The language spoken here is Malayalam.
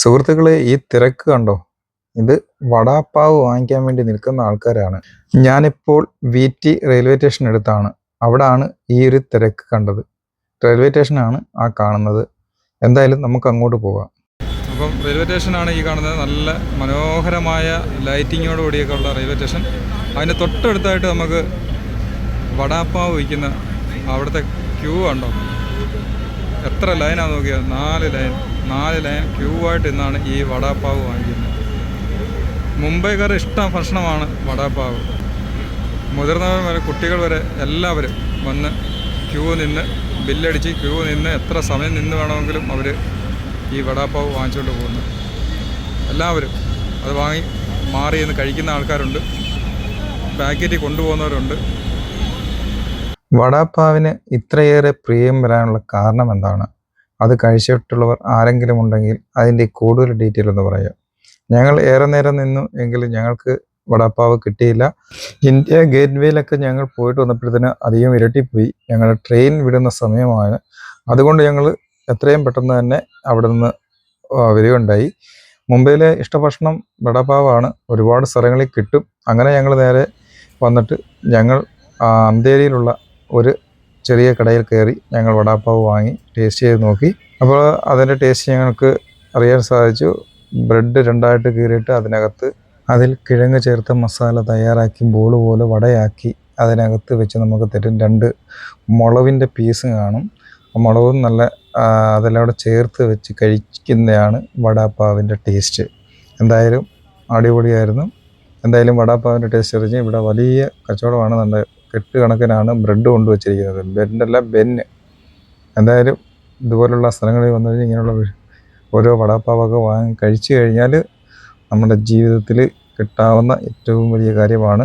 സുഹൃത്തുക്കളെ ഈ തിരക്ക് കണ്ടോ? ഇത് വടാപ്പാവ് വാങ്ങിക്കാൻ വേണ്ടി നിൽക്കുന്ന ആൾക്കാരാണ്. ഞാനിപ്പോൾ വി ടി റെയിൽവേ സ്റ്റേഷൻ അടുത്താണ്. അവിടാണ് ഈ ഒരു തിരക്ക് കണ്ടത്. റെയിൽവേ സ്റ്റേഷനാണ് ആ കാണുന്നത്. എന്തായാലും നമുക്ക് അങ്ങോട്ട് പോകാം അപ്പം റെയിൽവേ സ്റ്റേഷനാണ് ഈ കാണുന്നത്. നല്ല മനോഹരമായ ലൈറ്റിങ്ങോട് കൂടിയൊക്കെ ഉള്ള റെയിൽവേ സ്റ്റേഷൻ. അതിന്റെ തൊട്ടടുത്തായിട്ട് നമുക്ക് വടാപ്പാവ് വയ്ക്കുന്ന അവിടുത്തെ ക്യൂ ഉണ്ടോ എത്ര ലൈനാണ് നോക്കിയത് നാല് ലൈൻ നാല് ലൈൻ ക്യൂ ആയിട്ട് ഇന്നാണ് ഈ വടാപ്പാവ് വാങ്ങിക്കുന്നത്. മുംബൈക്കാർ ഇഷ്ടം ഭക്ഷണമാണ് വടാപ്പാവ്. മുതിർന്നവർ വരെ കുട്ടികൾ വരെ എല്ലാവരും വന്ന് ക്യൂ നിന്ന് ബില്ലടിച്ച് ക്യൂ നിന്ന് എത്ര സമയം നിന്ന് വേണമെങ്കിലും അവർ ഈ വടാപ്പാവ് വാങ്ങിച്ചുകൊണ്ട് പോകുന്നു. എല്ലാവരും അത് വാങ്ങി മാറി നിന്ന് കഴിക്കുന്ന ആൾക്കാരുണ്ട്. പാക്കറ്റിൽ കൊണ്ടുപോകുന്നവരുണ്ട്. വടാപ്പാവിന് ഇത്രയേറെ പ്രിയം വരാനുള്ള കാരണം എന്താണ്? അത് കഴിച്ചിട്ടുള്ളവർ ആരെങ്കിലും ഉണ്ടെങ്കിൽ അതിന്റെ കൂടുതൽ ഡീറ്റെയിൽ ഒന്ന് പറയാം. ഞങ്ങൾ ഏറെ നേരം നിന്നു എങ്കിലും ഞങ്ങൾക്ക് വടാപ്പാവ് കിട്ടിയില്ല. ഇന്ത്യ ഗേറ്റ് വേയിലൊക്കെ ഞങ്ങൾ പോയിട്ട് വന്നപ്പോഴത്തേന് അധികം ഇരട്ടിപ്പോയി. ഞങ്ങൾ ട്രെയിൻ വിടുന്ന സമയമാണ്. അതുകൊണ്ട് ഞങ്ങൾ എത്രയും പെട്ടെന്ന് തന്നെ അവിടെ നിന്ന് വരികയുണ്ടായി. മുംബൈയിലെ ഇഷ്ടഭക്ഷണം വടാപ്പാവാണ്. ഒരുപാട് സ്ഥലങ്ങളിൽ കിട്ടും. അങ്ങനെ ഞങ്ങൾ നേരെ വന്നിട്ട് ഞങ്ങൾ അന്തേരിയിലുള്ള ഒരു ചെറിയ കടയിൽ കയറി ഞങ്ങൾ വടാപ്പാവ് വാങ്ങി ടേസ്റ്റ് ചെയ്ത് നോക്കി. അപ്പോൾ അതിന്റെ ടേസ്റ്റ് ഞങ്ങൾക്ക് അറിയാൻ സാധിച്ചു. ബ്രെഡ് രണ്ടായിട്ട് കീറിയിട്ട് അതിനകത്ത് അതിൽ കിഴങ്ങ് ചേർത്ത മസാല തയ്യാറാക്കി ബോൾ പോലെ വടയാക്കി അതിനകത്ത് വെച്ച് നമുക്ക് തരും. രണ്ട് മുളവിന്റെ പീസ് കാണും. മുളകും നല്ല അതെല്ലാം കൂടെ ചേർത്ത് വെച്ച് കഴിക്കുന്നതാണ് വടാപ്പാവിന്റെ ടേസ്റ്റ് എന്തായാലും അടിപൊളിയായിരുന്നു. എന്തായാലും വടാപ്പാവിന്റെ ടേസ്റ്റ് അറിഞ്ഞ് ഇവിടെ വലിയ കച്ചവടമാണ് നല്ല കെട്ട് കണക്കിനാണ് ബ്രെഡ് കൊണ്ടുവച്ചിരിക്കുന്നത് ബ്രെഡല്ല ബെന്ന് എന്തായാലും ഇതുപോലുള്ള സ്ഥലങ്ങളിൽ വന്നു കഴിഞ്ഞാൽ ഇങ്ങനെയുള്ള ഓരോ വടാപ്പാവൊക്കെ വാങ്ങി കഴിച്ചു കഴിഞ്ഞാൽ നമ്മുടെ ജീവിതത്തിൽ കിട്ടാവുന്ന ഏറ്റവും വലിയ കാര്യമാണ്